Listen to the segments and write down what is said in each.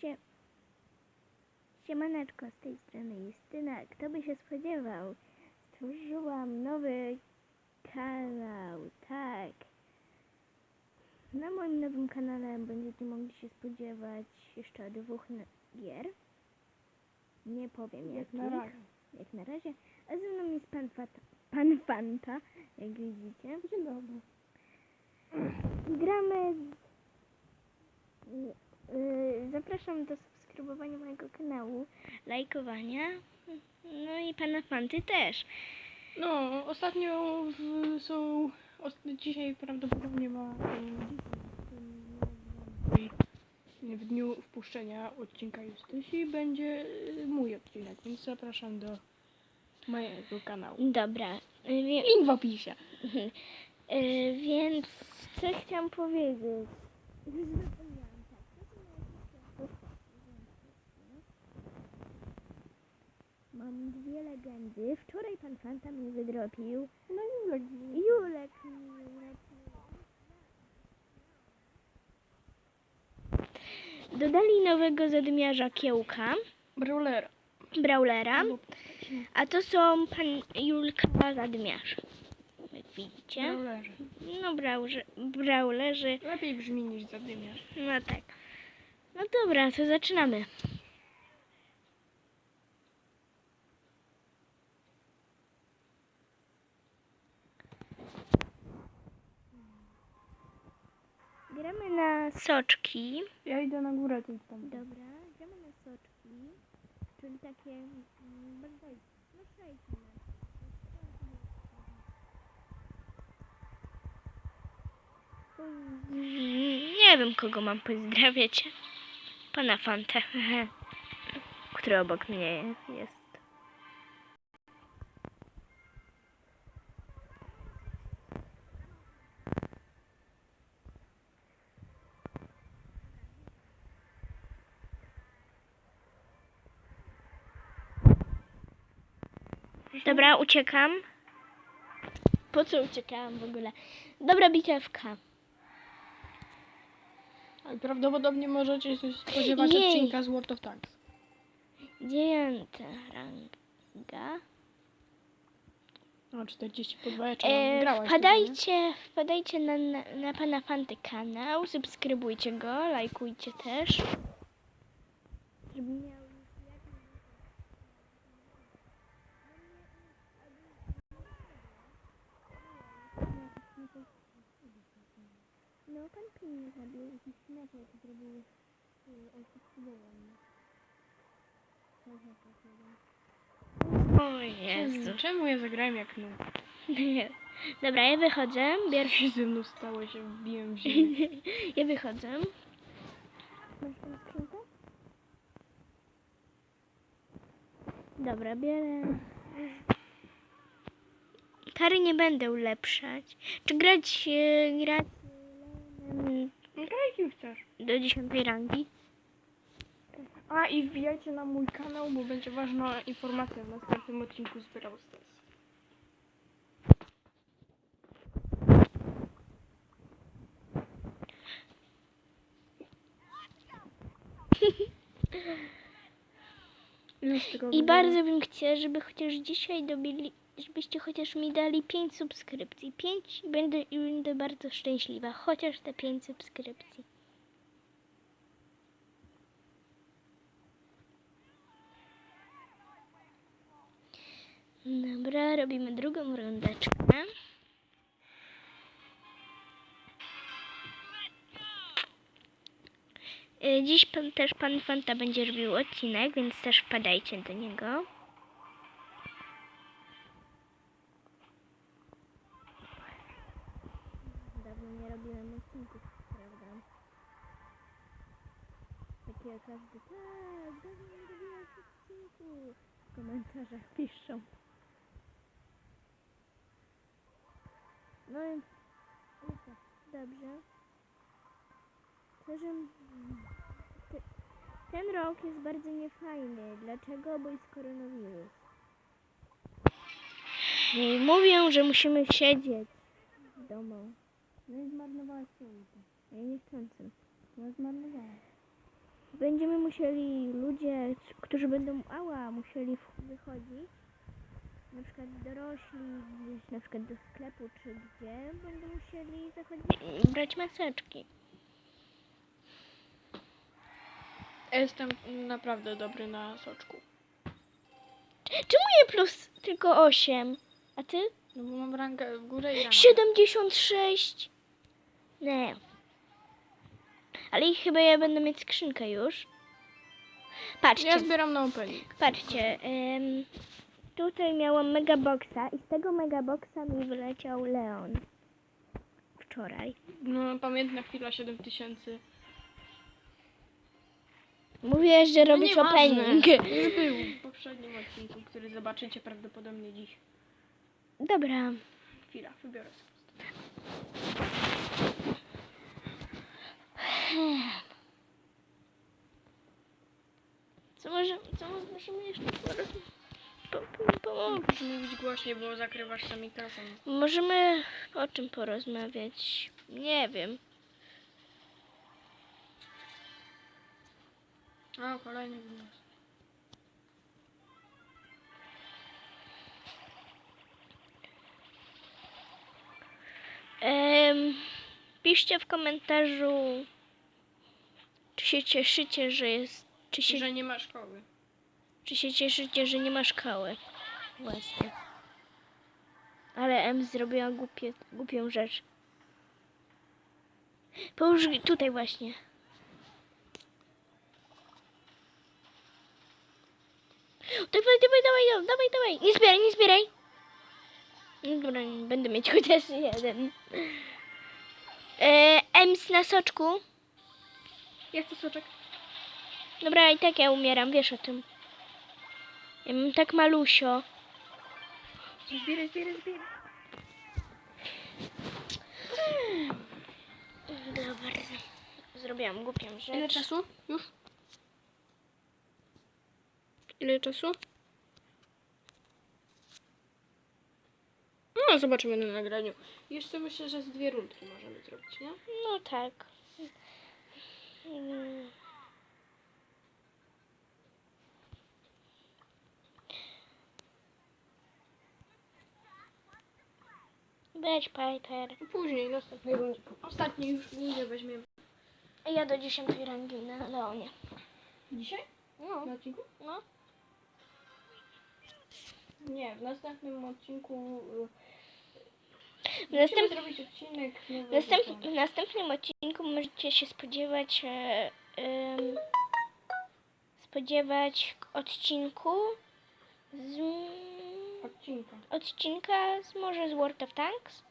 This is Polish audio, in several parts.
Sie... Siemaneczko, z tej strony Justyna. Kto by się spodziewał? Stworzyłam nowy kanał, tak. Na moim nowym kanale będziecie mogli się spodziewać jeszcze dwóch gier. Nie powiem Jak jakich. na razie. Jak na razie. A ze mną jest pan, Fata, pan Fanta, jak widzicie. Dzień dobry. Gramy. Yy, zapraszam do subskrybowania mojego kanału, lajkowania. No i pana Fanty też. No, ostatnio w, są... Os, dzisiaj prawdopodobnie ma... em, W dniu wpuszczenia odcinka Justysi będzie y, mój odcinek, więc zapraszam do mojego kanału. Dobra. Wie, Link w opisie. yy, więc co chciałam powiedzieć? Już zapomniałam, tak. To są moje wszystkie Mam dwie legendy. Wczoraj pan Fanta mi wydropił. No i. Julek mi wydropił. Dodali nowego zadmiarza kiełka, Brawlera. brawlera, a to są pan Julka zadmiarz. Jak widzicie. Brawlerzy. No brauże, brawlerzy, Lepiej brzmi niż zadymiarz. no tak. No dobra, to zaczynamy. Gramy na soczki. Ja idę na górę, ty tam. Dobra, gramy na soczki, czyli takie mm, bardzo, no Nie wiem, kogo mam pozdrawiać. Pana Fantę, który obok mnie jest. Dobra, uciekam. Po co uciekałam w ogóle? Dobra bitewka. Prawdopodobnie możecie się spodziewać Jej. odcinka z World of Tanks. Dziewiąta ranga. No, 40 po 20 E, grałaś. wpadajcie, wpadajcie na, na, na pana Fanty kanał, subskrybujcie go, lajkujcie też. Żeby miał No, pan pilnie zabił jakiś śmieciel, który był y, ojcowskubową. O Jezu. Czemu, ja zagrałem jak no? Dobra, ja wychodzę, Co się ze mną stało, się wbiłem w ziemię. ja wychodzę. Masz tam skrzynkę? Dobra, biorę. Kary nie będę ulepszać. Czy grać, e, grać Leonem Graj kim chcesz. do 10 rangi? A i wbijajcie na mój kanał, bo będzie ważna informacja w następnym odcinku z Brawl Stars. Tylko I bardzo bym chciała, żeby chociaż dzisiaj dobili, żebyście chociaż mi dali 5 subskrypcji. 5 i będę, i będę bardzo szczęśliwa. Chociaż te 5 subskrypcji. Dobra, robimy drugą rundeczkę. Y, Dziś pan, też pan Fanta będzie robił odcinek, więc też wpadajcie do niego. Nie robiłem odcinków, prawda? Takie każdy, tak, dawno nie robiłem odcinku. W komentarzach piszą. No dobrze. To, ten rok jest bardzo niefajny. Dlaczego? Bo jest koronawirus. I mówią, że musimy siedzieć w domu. No i zmarnowałaś ulta. Ja niechcący. Ja zmarnowałam. By będziemy musieli, ludzie, którzy będą ała, musieli wychodzić, na przykład dorośli, gdzieś na przykład do sklepu czy gdzie, będą musieli zachodzić i brać maseczki. Jestem naprawdę dobry na soczku. Czemu je plus tylko 8? A ty? No bo mam rangę w górę i rangę. 76. Nie. Ale ich chyba ja będę mieć skrzynkę już. Patrzcie, Ja zbieram na opening. patrzcie. ym, tutaj miałam megaboxa i z tego megaboxa mi wyleciał Leon. Wczoraj. No pamiętna chwila 7000. Mówię, że robisz no opening. Już był w poprzednim odcinku, który zobaczycie prawdopodobnie dziś. Dobra. Chwila, wybiorę sobie. Co, może, co możemy jeszcze porozmawiać? Po, po, po, Proszę mówić głośniej, bo zakrywasz sam mikrofon. Możemy o czym porozmawiać? Nie wiem. O, kolejny głos. Piszcie w komentarzu, czy się cieszycie, że jest. Czy się, Że nie ma szkoły. czy się cieszycie, że nie ma szkoły. Właśnie. Ale M zrobiła głupie, głupią rzecz. Połóż tutaj właśnie. Dawaj, dawaj, dawaj, dawaj, dawaj, dawaj. Nie zbieraj, nie zbieraj. No Dobra, będę mieć chociaż jeden. E, Ems na soczku. Jak to soczek? Dobra, i tak ja umieram, wiesz o tym. Ja mam tak malusio. Zbieraj, zbieraj, zbieraj. Dobra. Zrobiłam głupią rzecz. Ile czasu? Już? Ile czasu? No, zobaczymy na nagraniu. Jeszcze myślę, że z dwie rundki możemy zrobić, nie? No tak. Weź Piper. Później, na ostatniej rundzie. Ostatniej już rundzie weźmiemy. Ja do dziesiątej rangi na Leonie. Dzisiaj? No, Na odcinku? no. Nie, w następnym odcinku... W, następ... zrobić odcinek nowy. Następ... w następnym odcinku możecie się spodziewać e, spodziewać odcinku z Odcinka. odcinka z może z World of Tanks.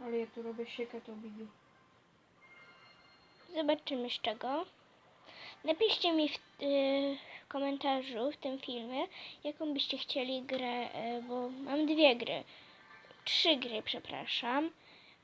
Ale ja tu robię siekę, to widzę. Zobaczymy z czego. Napiszcie mi w, y, w komentarzu w tym filmie, jaką byście chcieli grę, y, bo mam dwie gry. Trzy gry, przepraszam.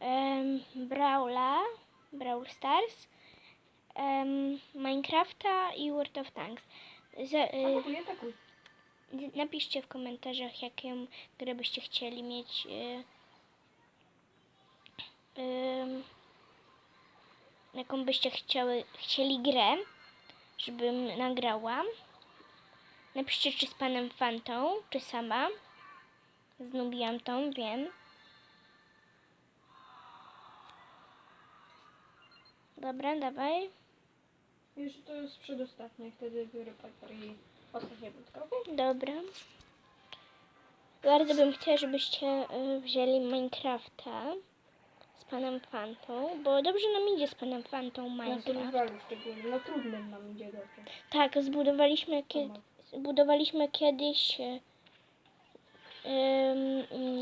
Um, Brawla, Brawl Stars, em, Minecrafta i World of Tanks. Za, y, Atakuj, atakuj. napiszcie w komentarzach, jaką grę byście chcieli mieć. Y, ym, jaką byście chciały, chcieli grę, żebym nagrała. Napiszcie, czy z panem Fantą, czy sama. Z Nubiantą, wiem. Dobra, dawaj. Już to jest przedostatnie, wtedy biorę Piper i ostatnie okej? Dobra. Bardzo bym chciała, żebyście y, wzięli Minecrafta z panem Fantą, bo dobrze nam idzie z panem Fantą Na Minecraft. survivalu szczególnie, na trudnym nam idzie dobrze. Tak, zbudowaliśmy, kie- zbudowaliśmy kiedyś, e,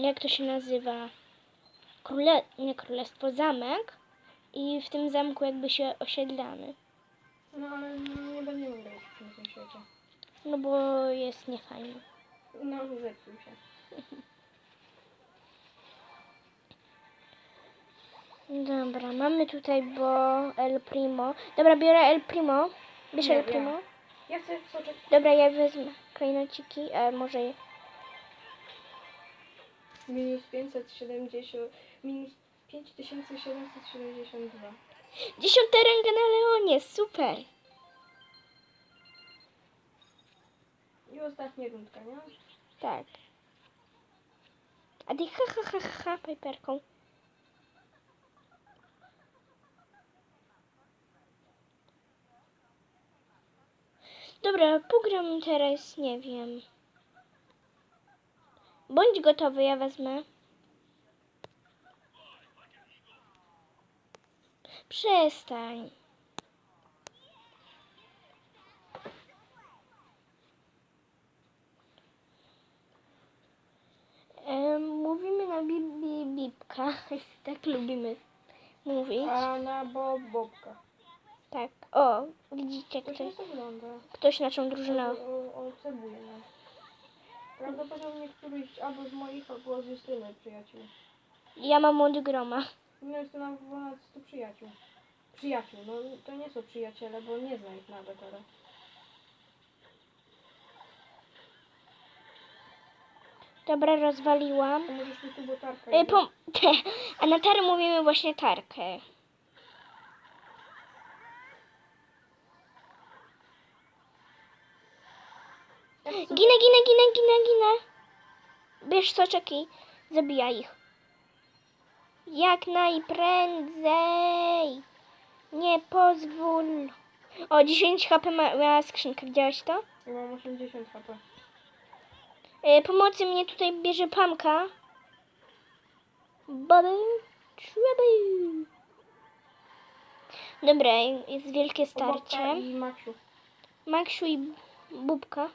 jak to się nazywa, Króle, nie królestwo, zamek i w tym zamku jakby się osiedlamy, No ale nie będziemy grać w tym świecie. no bo jest niefajnie. No, zepsuł się. Dobra, mamy tutaj Bo, El Primo. Dobra, biorę El Primo. Bierz El Primo. ja. Chcę soczek. Dobra, ja wezmę klejnociki, a może je... Minus 570, minus 5772. Dziesiąty ranga na Leonie, super. I ostatnia rundka, nie? Tak. A ty ha ha ha ha, ha Piperką. Dobra, pogram teraz, nie wiem. Bądź gotowy, ja wezmę. Przestań. Mówimy na bib, bib, bibka. tak lubimy mówić. A na bo bobka. Tak. O, widzicie, To ktoś, ktoś naszą drużynę. O, o, nas. Prawdopodobnie któryś albo z moich, albo z Justyny przyjaciół. Ja mam od groma. No jest to nam ponad 100 przyjaciół. Przyjaciół, no to nie są przyjaciele, bo nie zna ich nawet, ale... Dobra, rozwaliłam. To możesz mi tu botarkę. Pom- A na tary mówimy właśnie tarkę. Ginę, ginę, ginę, ginę, ginę. Bierz soczeki, zabijaj ich. Jak najprędzej. Nie pozwól. O, 10 HP ma, miała skrzynka, widziałaś to? Ja mam 80 HP. E, pomocy mnie tutaj bierze Pamka. Bubble trouble. Dobra, jest wielkie starcie. i Maksiu. Maksiu i Bubka.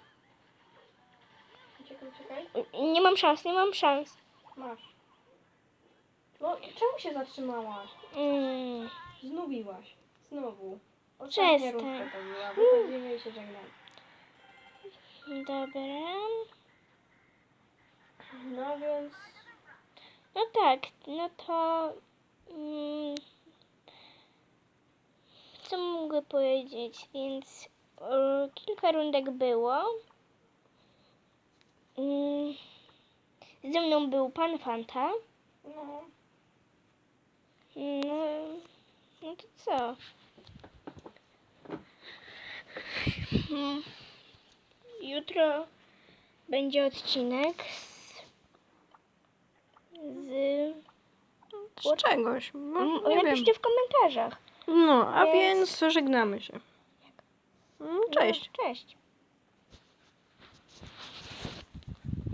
Czekaj. Nie mam szans, nie mam szans. Masz. No, czemu się zatrzymałaś? Mm. Znubiłaś. Znowu. Ostatnia Przestań. rundka to była. Wychodzimy i się żegnamy. Dobra. No więc... No tak, no to... Mm, co mogę powiedzieć? Więc o, kilka rundek było. Mm, ze mną był pan Fanta. No. No, no to co? Jutro będzie odcinek z, z Z czegoś. No, Mm, nie wiem. Napiszcie w komentarzach. No, a Więc- więc żegnamy się. Mm, Cześć. No, cześć.